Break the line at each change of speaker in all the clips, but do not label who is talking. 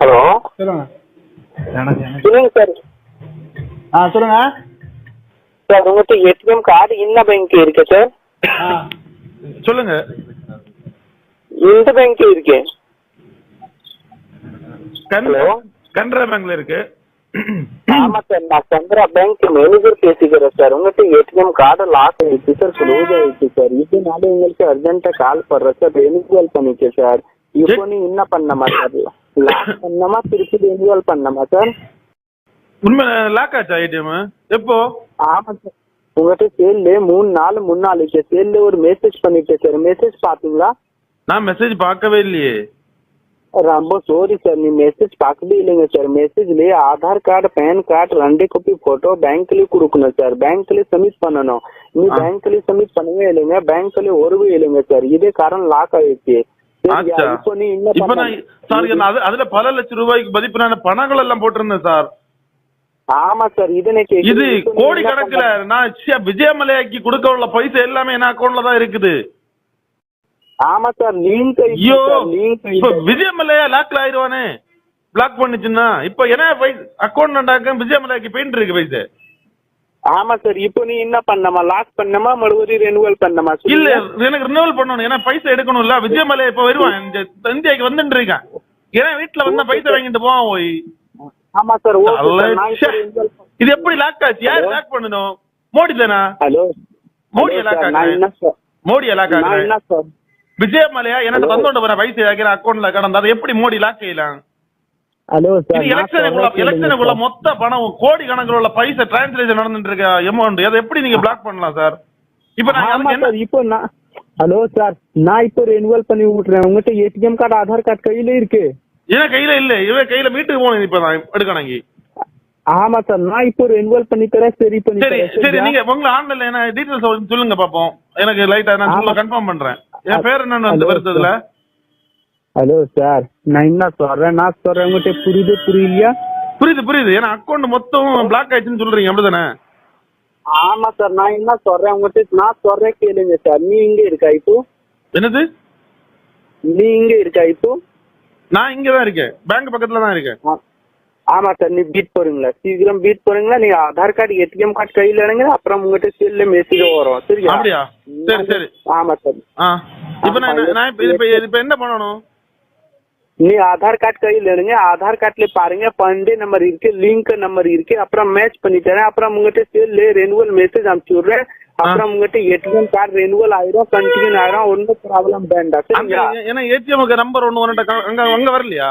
Hello.
சொல்லுங்க.
சொல்லுங்க sir.
ஆ சொல்லுங்க.
சார் உங்கள்கிட்ட ஏடிஎம் கார்டு என்ன பேங்க் இருக்கு சார்?
சொல்லுங்க.
இந்த பேங்க் இருக்கு. ஹலோ.
கனரா பேங்க்ல இருக்கு.
ஆமா சார் நான் சந்திரா பேங்க் மேனேஜர் பேசிக்கிறேன் சார். உங்கள்கிட்ட ஏடிஎம் கார்டு லாக் ஆயிடுச்சு சார் க்ளோஸ் ஆயிடுச்சு சார். இதனால எங்களுக்கு அர்ஜென்ட்டா கால் பண்றேன் சார். ரெனியூவல் பண்ணிக்க சார். இப்போ நீ என்ன பண்ணமா சார் லாக் பண்ணமா திருப்பி ரெனியூவல் பண்ணமா சார்
உண்மை லாக் ஆச்சா ஏடிஎம் எப்போ?
ஆமா சார் உங்கள்கிட்ட சேல்ல மூணு நாள் முன்னாள் சேல்ல ஒரு மெசேஜ் பண்ணிட்டேன் சார் மெசேஜ் பாத்தீங்களா?
நான் மெசேஜ் பார்க்கவே இல்லையே.
ரொம்ப சாரி சார் நீ மெசேஜ் பார்க்கவே இல்லைங்க சார் மெசேஜ்லயே ஆதார் கார்டு பேன் கார்டு ரெண்டு காப்பி போட்டோ பேங்க்லயே கொடுக்கணும் சார் பேங்க்லயே சப்மிட் பண்ணணும். நீ. பேங்க்லயே சப்மிட் பண்ணவே இல்லைங்க. பேங்க்லயே ஒருவே இல்லைங்க சார் இதே காரணம் லாக் ஆயிடுச்சு.
நான் சார் நான் அதுல பல லட்சம் ரூபாய்க்கு மதிப்பிலான பணங்கள் எல்லாம் போட்டிருந்தேன் சார்.
ஆமா சார்.
இது கோடி கணக்குல நான் விஜயமலையாக்கு கொடுக்க உள்ள பைசா எல்லாமே என் அக்கௌண்ட்ல தான் இருக்குது.
ஆமா சார் லிங்க்
ஐயோ இப்ப விஜயமலையா லாக்ல ஆயிருவானே? பிளாக் பண்ணுச்சுன்னா இப்ப என்ன அக்கௌண்ட் விஜயமலையாக்கு பெயிண்ட் இருக்கு பைசா?
ஆமா சார் இப்போ நீ என்ன பண்ணமா? லாக் பண்ணமா? மறுபடியும் ரெனுவல் பண்ணமா?
இல்ல எனக்கு ரினிவல் பண்ணணும். ஏன்னா பைசா எடுக்கணும்ல. விஜயமலையா இப்ப வருவான். இந்த இந்தியாக்கு வந்துட்டு இருக்கான் ஏன்னா வீட்டுல வந்தா பைசா வாங்கிட்டு போவான் போய்
ஆமா சார்
இது எப்படி லாக் ஆச்சு? யார் லாக் பண்ணணும்? மோடி தானா?
Hello?
Modi lock
sir
Modi lock
sir
Vijay Mallya எனக்கு. தந்தோண்டு வர பைசா அக்கௌண்ட்ல கடந்தா எப்படி மோடி லாக் செய்யலாம்?
ஹலோ சார்
எலெக்ஷனுக்குள்ள
சொல்றேன்
எலெக்ஷனுக்குள்ள
கேளுங்க
மொத்த பணம் கோடி கணக்குல உள்ள பைசா டிரான்ஸ்லேஷன் நடந்துட்டு இருக்க அமௌண்ட் அதை எப்படி நீங்க பிளாக் பண்ணலாம் சார் இப்ப. நான்
இப்போ நான் ஹலோ சார் நான் இப்போ ரெனுவல் பண்ணி விட்டுறேன். உங்ககிட்ட ஏடிஎம் கார்டு ஆதார் கார்டு கையில இருக்கு.
இவன் கையில இல்ல. இவன் கையில வீட்டுக்கு போகணும் இப்ப நான் எடுக்கணும்.
ஆமா சார் நான் இப்போ ரெனுவல் பண்ணி தரேன் சரி பண்ணி
சரி சரி? நீங்க உங்க ஆன்லைன்ல என்ன டீடைல்ஸ் சொல்லுங்க பாப்போம். எனக்கு லைட்டா நான் சொல்ல. கன்ஃபார்ம் பண்றேன். என் பேர் என்னன்னு வந்து
ஹலோ சார் நான் என்ன சொல்றேன்? நான் சொல்றேன் உங்ககிட்ட புரியுது புரியலையா?
புரியுது புரியுது. ஏன்னா அக்கௌண்ட் மொத்தம் பிளாக் ஆயிடுச்சுன்னு சொல்றீங்க அப்படிதானே?
ஆமா சார் நான் என்ன சொல்றேன் உங்ககிட்ட நான் சொல்றேன் கேளுங்க சார் நீ இங்க இருக்கா இப்போ?
என்னது?
நீ இங்க இருக்கா இப்போ?
நான் இங்க தான் இருக்கேன். பேங்க் பக்கத்துல தான் இருக்கேன்.
ஆ- ஆமா சார் நீ பீட் போறீங்களா சீக்கிரம் பீட் போறீங்களா நீங்க ஆதார் கார்டு ஏடிஎம் கார்டு கையில எடுங்க அப்புறம் உங்ககிட்ட செல்ல மெசேஜ் வரும். சரியா?
அப்படியா? சரி சரி.
ஆமா சார்
ஆ. இப்ப நான் என்ன- நான் இப்ப இப்ப இப்ப என்ன பண்ணணும்?
நீ ஆதார் கார்டு கையில் எடுங்க ஆதார் கார்டுல பாருங்க பண்டே நம்பர் இருக்கு லிங்க் நம்பர் இருக்கு அப்புறம் மேட்ச் பண்ணி தரேன் அப்புறம் உங்ககிட்ட செல்ல ரெனுவல் மெசேஜ் அனுப்பிச்சு விடுறேன். அப்புறம் உங்ககிட்ட ஏடிஎம் கார்டு ரெனுவல் ஆயிரும் கண்டினியூ ஆயிரும் ஒன்றும் ப்ராப்ளம் வேண்டாம். சரிங்களா?
ஏன்னா ஏடிஎம்க்கு நம்பர் ஒண்ணு ஒன்னுட்ட அங்க அங்க வரலையா?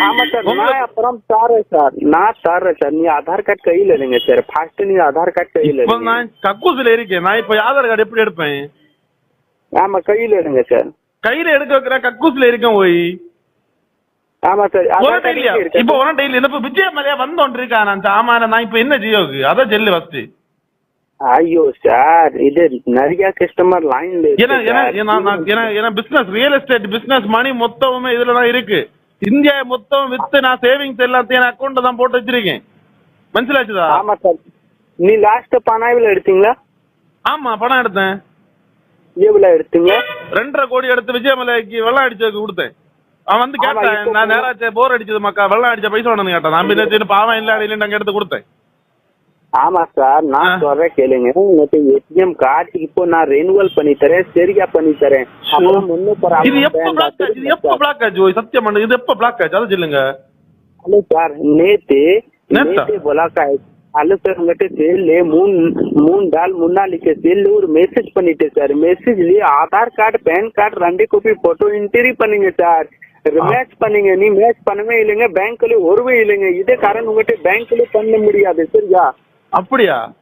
ஆமா சார் நான் அப்புறம் தரேன் சார் நான் தரேன் சார் நீ ஆதார் கார்டு கையில் எடுங்க சார் ஃபர்ஸ்ட் நீ ஆதார் கார்டு கையில்
நான் கக்கூசில இருக்கேன். நான் இப்ப ஆதார் கார்டு எப்படி எடுப்பேன்?
ஆமா கையில் எடுங்க சார்
கையில எடுக்க வைக்கிற கக்கூசில இருக்கேன் போய்
ஆமா சார்
இப்ப ஒரு டெய்லி இப்ப விஜய மலையா வந்தோன் இருக்கா நான் ஆமா நான் இப்ப என்ன ஜியோக்கு அதான் ஜெல்லு ஃபர்ஸ்ட்
ஐயோ சார் இது நிறைய கஸ்டமர் லைன்ல
ஏன்னா business real estate business money மொத்தமுமே இதுல தான் இருக்கு. இந்தியா மொத்தம் வித்து நான் சேவிங்ஸ் எல்லாத்தையும் என் அக்கௌண்ட்ல தான் போட்டு வச்சிருக்கேன். மனசிலாச்சுதா?
ஆமா சார். நீ லாஸ்ட் பனாவில் எடுத்தீங்களா?
ஆமா பணம் எடுத்தேன்.
எவ்வளவு எடுத்தீங்க?
ரெண்டரை கோடி எடுத்து விஜயமலைக்கு வெள்ளம் அடிச்சதுக்கு கொடுத்தேன். அவன் வந்து கேட்டான் நான் நேராச்சே போர் அடிச்சது மக்கா வெள்ளம் அடிச்ச பைசா ஒண்ணு கேட்டான். நான் பின்ன சரி பாவம் இல்ல இல்ல அங்க எடுத்து கொடுத்தேன்.
ஆமா சார் நான். சொல்றேன் கேளுங்க. உங்கள்கிட்ட ஏடிஎம் கார்டு இப்போ நான் ரெனுவல் பண்ணி தரேன் சரியா பண்ணி தரேன்.
இது எப்ப பிளாக் ஆச்சு? இது எப்ப பிளாக் ஆச்சு? சத்தியம் பண்ணு இது எப்ப பிளாக் ஆச்சு? அதை சொல்லுங்க.
ஹலோ சார் நேத்து
நேத்தா?
நேத்து பிளாக் ஆயிடுச்சு. உங்ககிட்ட செல்லு மூணு மூணு நாள் முன்னாடிக்கு செல்லு ஒரு மெசேஜ் பண்ணிட்டேன் சார். மெசேஜ்லயே ஆதார் கார்டு பேன் கார்டு ரெண்டு காப்பி போட்டோ என்ட்ரி பண்ணுங்க சார். மேட்ச் பண்ணுங்க. நீ மேட்ச் பண்ணவே இல்லைங்க. பேங்க்ல ஒருவே இல்லைங்க. இதே காரணம் உங்ககிட்ட பேங்க்ல பண்ண முடியாது. சரியா?
அப்படியா?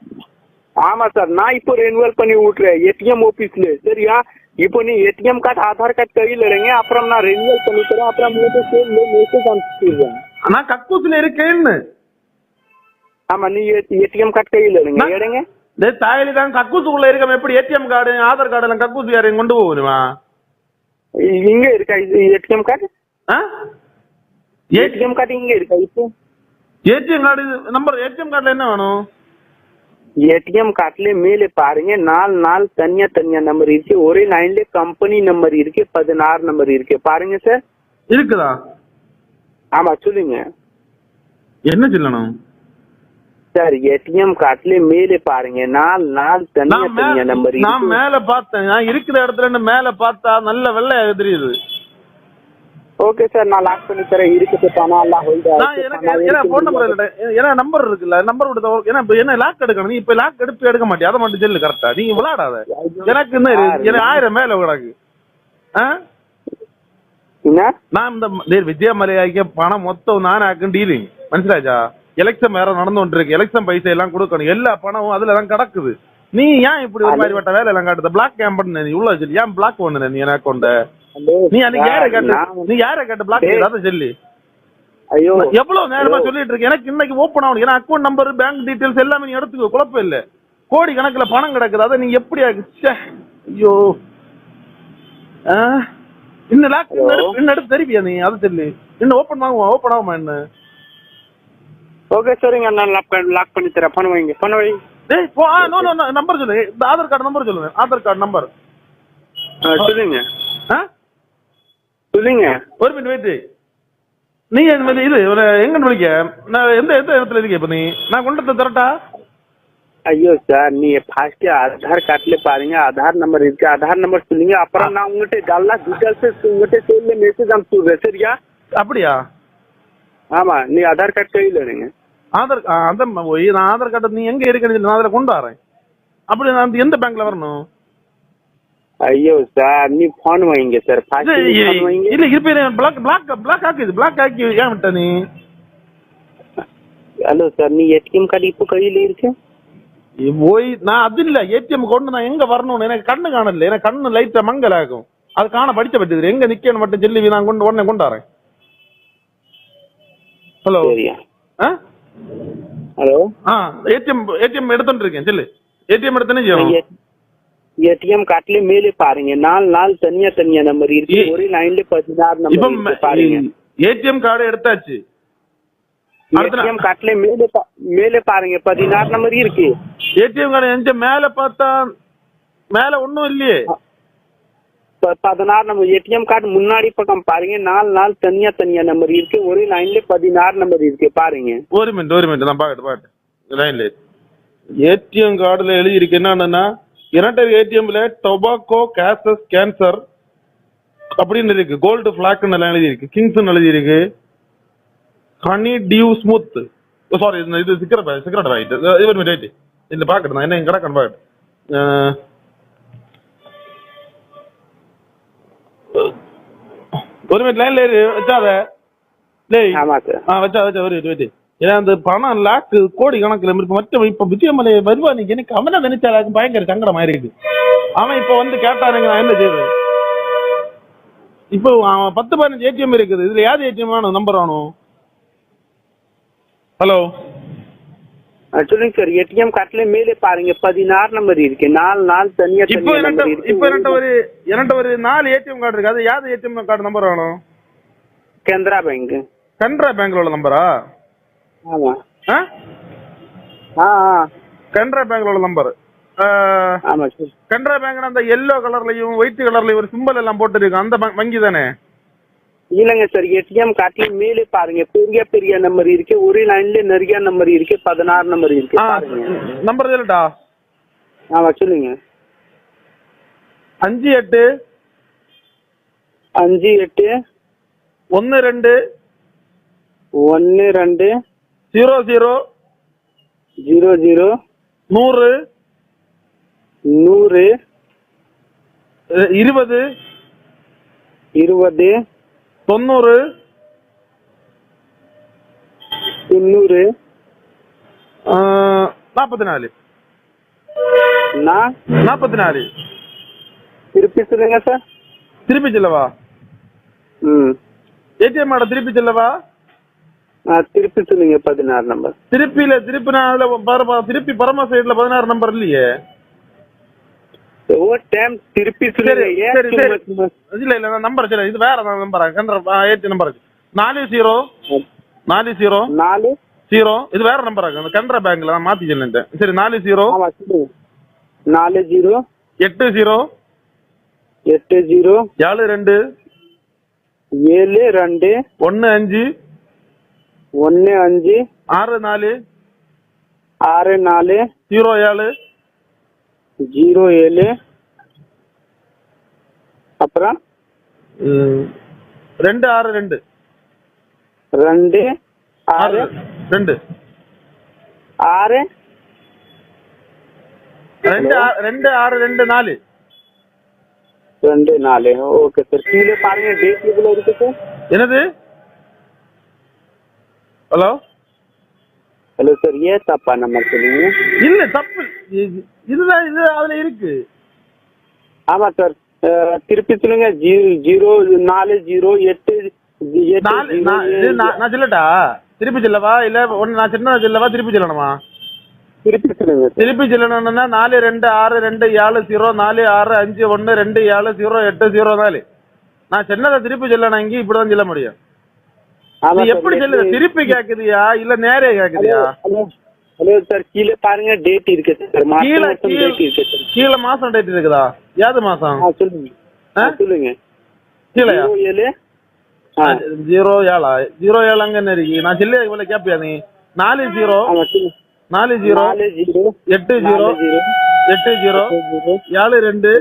ஆமா சார். நான் இப்போ ரெனுவல் பண்ணி விட்டுறேன் ஏடிஎம் ஆபீஸ்ல சரியா? இப்போ நீ ஏடிஎம் கார்டு ஆதார் கார்டு கையில் எடுங்க அப்புறம் நான் ரெனுவல் பண்ணி தரேன் அப்புறம் உங்களுக்கு மெசேஜ் அனுப்பிச்சிடுறேன்.
நான் கக்கூசில இருக்கேன்னு.
ஆமா நீ ஏடிஎம் கார்டு கையில் எடுங்க எடுங்க
டேய் தாயலி தான் கக்கூசுக்குள்ள இருக்க எப்படி ஏடிஎம் கார்டு ஆதார் கார்டு எல்லாம் கக்கூசு யாரையும் கொண்டு போகணுமா?
இங்க இருக்கா? இது ATM card
ATM
ATM card இங்க இருக்கா? இப்போ?
ஏடிஎம் கார்டு நம்பர் ஏடிஎம் கார்டுல என்ன வேணும்?
ஏடிஎம் கார்டுல மேலே பாருங்க. நாலு நாலு தனியா தனியா நம்பர் இருக்கு. ஒரே லைன்ல கம்பெனி நம்பர் இருக்கு. பதினாறு நம்பர் இருக்கு. பாருங்க சார்
இருக்குதா?
ஆமா சொல்லுங்க.
என்ன சொல்லணும்?
சார் ஏடிஎம் கார்டுல மேலே பாருங்க. நாலு நாலு தனியா நம்பர்
நான் மேல பார்த்தேன். நான் இருக்கிற இடத்துல இருந்து மேல பார்த்தா நல்ல வெள்ளையாக தெரியுது
ஓகே சார் நான் லாக் பண்ணி தரேன். இருக்குது பணம் எல்லாம்.
எனக்கு
பணம்
ஏன்னா
இருக்கு.
போன் நம்பர் இல்ல ஏன்னா நம்பர் இருக்குல்ல. நம்பர் விட்டு ஏன்னா இப்ப என்ன லாக் எடுக்கணும்? நீ இப்ப லாக் எடுத்து எடுக்க மாட்டியா? அதை மட்டும் சொல்லு கரெக்டா நீங்க விளையாடாத. எனக்கு என்ன இருக்கு? எனக்கு ஆயிரம் மேல கிடக்கு. ஆ? நான் இந்த விஜயமலையாக்க பணம் மொத்தம் நான் ஆக்கும் டீலிங் மனசிலாச்சா? எலெக்ஷன் வேற நடந்து இருக்கு எலெக்ஷன் பைசா எல்லாம் கொடுக்கணும். எல்லா பணமும் அதுல தான் கிடக்குது. நீ ஏன் இப்படி ஒரு மாதிரி வட்ட வேலை எல்லாம் காட்டுத? பிளாக் கேம் பண்ண நீ உள்ள சொல்லி ஏன் பிளாக் பண்ணு நீ எனக்கு கொண்ட நீ அன்னைக்கு யாரை கேட்டு நீ யாரை கேட்டு பிளாக். அதை சொல்லி?
ஐயோ.
எவ்வளவு நேரமா சொல்லிட்டு இருக்கு எனக்கு இன்னைக்கு ஓபன் ஆகணும். ஏன்னா அக்கௌண்ட் நம்பர் பேங்க் டீடைல்ஸ் எல்லாமே நீ எடுத்துக்கோ. குழப்பம் இல்ல. கோடி கணக்குல பணம் கிடக்குது. அதை நீங்க எப்படி ஐயோ? இன்னும் லாக் இன்னும் எடுத்து தெரிவியா நீ? அதை சொல்லு. இன்னும் ஓபன் ஆகுமா ஓபன் ஆகுமா என்ன?
ஓகே சரிங்க நான் லாக் பண்ணி லாக் பண்ணி தரேன். பணம் வைங்க பணம் வைங்க.
டேய் போ ஆ நோ நோ நம்பர் சொல்லு. இந்த ஆதார் கார்டு நம்பர் சொல்லுங்க. ஆதார் கார்டு நம்பர்
ஆ, சொல்லுங்க.
ஆ?
சொல்லுங்க.
ஒரு மினிட் வெயிட் நீ என்ன இது ஒரு எங்க விളിக்க நான் எந்த எந்த இடத்துல இருக்க இப்ப நீ? நான் கொண்டு வந்து தரட்டா
ஐயோ சார் நீ ஃபர்ஸ்ட் ஆதார் கார்டுல பாருங்க. ஆதார் நம்பர் இருக்கு. ஆதார் நம்பர் சொல்லுங்க. அப்புறம் நான் உங்ககிட்ட எல்லா டீடைல்ஸ் உங்ககிட்ட செல்ல மெசேஜ் அனுப்பிச்சுடுறேன். சரியா?
அப்படியா?
ஆமா நீ ஆதார் கார்டு கையில் எடுங்க
ஆதார் போய் நான் ஆதார் கார்டு நீ எங்க இருக்குன்னு நான் அதில் கொண்டு வரேன் அப்படி நான் எந்த பேங்க்ல வரணும்?
ஐயோ சார் நீ போன் வைங்க சார்
இல்ல இருப்பே பிளாக் பிளாக் பிளாக் ஆக்குது பிளாக் ஆக்கி ஏன் விட்ட நீ?
ஹலோ சார் நீ ஏடிஎம் கார்டு இப்போ கையில இருக்கு?
போய் நான் அது இல்ல. ஏடிஎம் கொண்டு நான் எங்க வரணும் எனக்கு கண்ணு காணல. எனக்கு கண்ணு லைட்டா மங்கல் ஆகும் அது காண படிச்ச பட்டுது எங்க நிக்கணும் மட்டும் சொல்லி நான் கொண்டு உடனே கொண்டு வரேன் ஹலோ ஆ?
ஹலோ
ஆ ஏடிஎம் ஏடிஎம் எடுத்துட்டு இருக்கேன் சொல்லு. ஏடிஎம் எடுத்தனே
ஏடிஎம் கார்டுல மேலே பாருங்க. நாலு நாலு தனியா தனியா நம்பர் இருக்கு. ஒரு லைன்ல பதினாறு நம்பர் பாருங்க.
ஏடிஎம் கார்டு எடுத்தாச்சு.
ஏடிஎம் கார்டுல மேலே மேலே பாருங்க. பதினாறு நம்பர் இருக்கு.
ஏடிஎம் கார்டு எங்க மேல பார்த்தா மேல ஒண்ணும் இல்லையே.
பதினாறு நம்பர் ஏடிஎம் கார்டு முன்னாடி பக்கம் பாருங்க. நாலு நாள் தனியா தனியா நம்பர் இருக்கு. ஒரு லைன்ல பதினாறு நம்பர் இருக்கு. பாருங்க.
ஒரு மினிட் ஒரு மினிட் நான் பாக்கட்டு பாக்கட்டு லைன்ல ஏடிஎம் கார்டுல எழுதி இருக்கு என்னன்னா இரண்டர் ஏடிஎம்ல டொபாக்கோ கேசஸ் கேன்சர் அப்படின்னு இருக்கு. கோல்டு பிளாக்னு எல்லாம் எழுதி இருக்கு கிங்ஸ்னு எழுதி இருக்கு ஹனி டியூ ஸ்மூத் சாரி இது சிகரெட் சிக்கரட் ரைட் இவர் ரைட் இந்த பாக்கட்டு நான் என்ன கிடக்கணும் பாக்கட்டு. ஒரு மினிட் லைன்ல இரு வச்சாத. டேய்.
ஆமா சார்
ஆ வச்சா வச்சா வெயிட் வெயிட் ஏன்னா அந்த பணம் லாக்கு கோடி கணக்குல இருக்கு. மற்ற இப்ப விஜயமலை வருவா நீங்க எனக்கு அவனை நினைச்சாலும் பயங்கர சங்கடமா இருக்கு அவன் இப்ப வந்து கேட்டானுங்க நான் என்ன செய்வேன்? இப்போ அவன் பத்து பதினஞ்சு ஏடிஎம் இருக்குது. இதுல யாரு ஏடிஎம் வேணும் நம்பர் வேணும் ஹலோ
சொல்லுங்க சார். ஏடிஎம் கார்டுல மேலே பாருங்க. பதினாறு நம்பர் இருக்கு. நாலு நாலு தனியா
இப்போ இப்போ என்கிட்ட ஒரு என்கிட்ட ஒரு நாலு ஏடிஎம் கார்டு இருக்கு. அது யாரு ஏடிஎம் கார்டு நம்பர் வேணும்?
கனரா பேங்க்.
கனரா பேங்க்ல உள்ள நம்பரா
ஆமா.
ஆ? கனரா பேங்க்ல உள்ள நம்பர் கனரா பேங்க் அந்த எல்லோ கலர்லயும் ஒயிட் கலர்லயும் ஒரு சிம்பல் எல்லாம் போட்டு இருக்கு அந்த வங்கி தானே?
இல்லைங்க சார் ஏடிஎம் கார்டுல மேலே பாருங்க. பெரிய பெரிய நம்பர் இருக்கு. ஒரு லைன்ல நிறைய நம்பர் இருக்கு. பதினாறு நம்பர் இருக்கு.
நம்பர் சொல்லட்டா
ஆமா சொல்லுங்க.
அஞ்சு எட்டு.
அஞ்சு எட்டு.
ஒன்னு ரெண்டு.
ஒன்னு ரெண்டு.
Zero zero.
Zero zero.
நூறு.
நூறு.
இருபது.
இருபது.
தொண்ணூறு.
தொண்ணூறு.
நாற்பத்தி நாற்பத்தி நாலு
திருப்பி சொல்லுங்க சார்.
திருப்பி செல்லவா? ஏடிஎம் கார்டை திருப்பி செல்லவா?
திருப்பி சொல்லுங்க பதினாறு நம்பர்.
திருப்பியில திருப்பி திருப்பி பரம சைடுல பதினாறு நம்பர் இல்லையே.
ஒரு டைம் திருப்பி
சரி சரி சரி? இல்ல இல்ல நான் நம்பர் சரி இது வேற நம்பர் கன்ற ஏடி நம்பர் நாலு ஜீரோ நாலு ஜீரோ
நாலு
ஜீரோ இது வேற நம்பர் அந்த கனரா பேங்க்ல நான் மாத்தி சொல்லிட்டேன் சரி நாலு ஜீரோ
நாலு ஜீரோ
எட்டு ஜீரோ
எட்டு ஜீரோ
ஏழு ரெண்டு
ஏழு ரெண்டு
ஒன்னு அஞ்சு
ஒன்னு அஞ்சு
ஆறு நாலு
ஆறு நாலு
ஜீரோ ஏழு
ஜீரோ ஏழு. அப்புறம்?
ரெண்டு ஆறு ரெண்டு.
ரெண்டு
ஆறு. ரெண்டு.
ஆறு.
ரெண்டு ரெண்டு ஆறு ரெண்டு நாலு.
ரெண்டு நாலு. ஓகே சார் கீழே பாருங்க டேட் எவ்வளோ இருக்கு சார்
என்னது? ஹலோ?
ஹலோ சார் ஏன் தப்பா நம்பர் சொல்லுங்க?
இல்ல தப்பு. இது- இதுதான் இது அதுல இருக்கு.
ஆமா சார். திருப்பி சொல்லுங்க. ஜீரோ நாலு ஜீரோ எட்டு
நான் சொல்லட்டா? திருப்பி சொல்லவா? இல்ல ஒன்னு நான் சின்ன சொல்லவா? திருப்பி சொல்லணுமா?
திருப்பி சொல்லுங்க
திருப்பி சொல்லணும்னா நாலு ரெண்டு ஆறு ரெண்டு ஏழு ஜீரோ நாலு ஆறு அஞ்சு ஒன்னு ரெண்டு ஏழு ஜீரோ எட்டு ஜீரோ நாலு. நான் சின்னதை திருப்பி சொல்லணும் இங்க இப்படிதான் சொல்ல முடியும். எப்படி சொல்லுது? திருப்பி கேக்குதியா? இல்ல நேரே கேக்குதியா?
ஹலோ சார் கீழே பாருங்க டேட் இருக்கு சார்.
கீழே கீழே
டேட் இருக்கு சார்.
கீழே மாசம் டேட் இருக்குதா? ஏது மாசம்?
சொல்லுங்க. சொல்லுங்க. ஜீரோ ஏழு.
ஜீரோ ஏழா? ஜீரோ ஏழு அங்க இருக்கு. நான் சொல்லி இவ்வளவு கேப்பியா நீ? நாலு ஜீரோ. நாலு ஜீரோ. எட்டு ஜீரோ. எட்டு ஜீரோ. ஏழு ரெண்டு.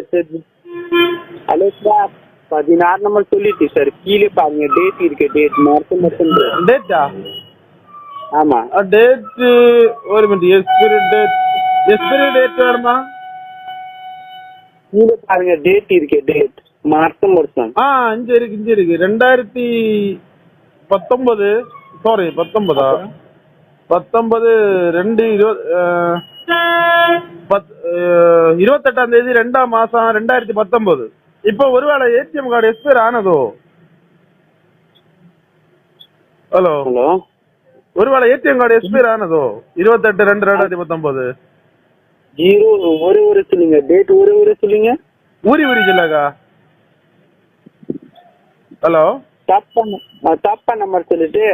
Hello sir. பதினாறு நம்பர் சொல்லிட்டு சார் கீழே பாருங்க. டேட் இருக்கு டேட் மார்ச் மட்டும்
டேட்டா
ஆமா.
டேட் ஒரு minute expiry date expiry date வேணுமா?
கீழே பாருங்க. டேட் இருக்கு டேட் மார்ச் வருஷம்
ஆ இங்க இருக்கு இங்க இருக்கு. ரெண்டாயிரத்தி பத்தொன்பது. சாரி பத்தொன்பதா? பத்தொன்பது ரெண்டு இருபது இருபத்தெட்டாம் தேதி ரெண்டாம் மாசம் ரெண்டாயிரத்தி பத்தொன்பது. இப்போ ஒருவேளை ஏடிஎம் கார்டு எக்ஸ்பயர் ஆனதோ? ஹலோ
ஹலோ
ஒருவேளை ஏடிஎம் கார்டு எக்ஸ்பயர் ஆனதோ? இருபத்தெட்டு ரெண்டு ரெண்டாயிரத்தி பத்தொன்பது
ஜீரோ ஒரு ஒரு சொல்லுங்க. டேட் ஒரு ஒரு சொல்லுங்க.
ஊரி ஊரி ஜில்லாக்கா ஹலோ
தப்பா தப்பா நம்பர் சொல்லிட்டு.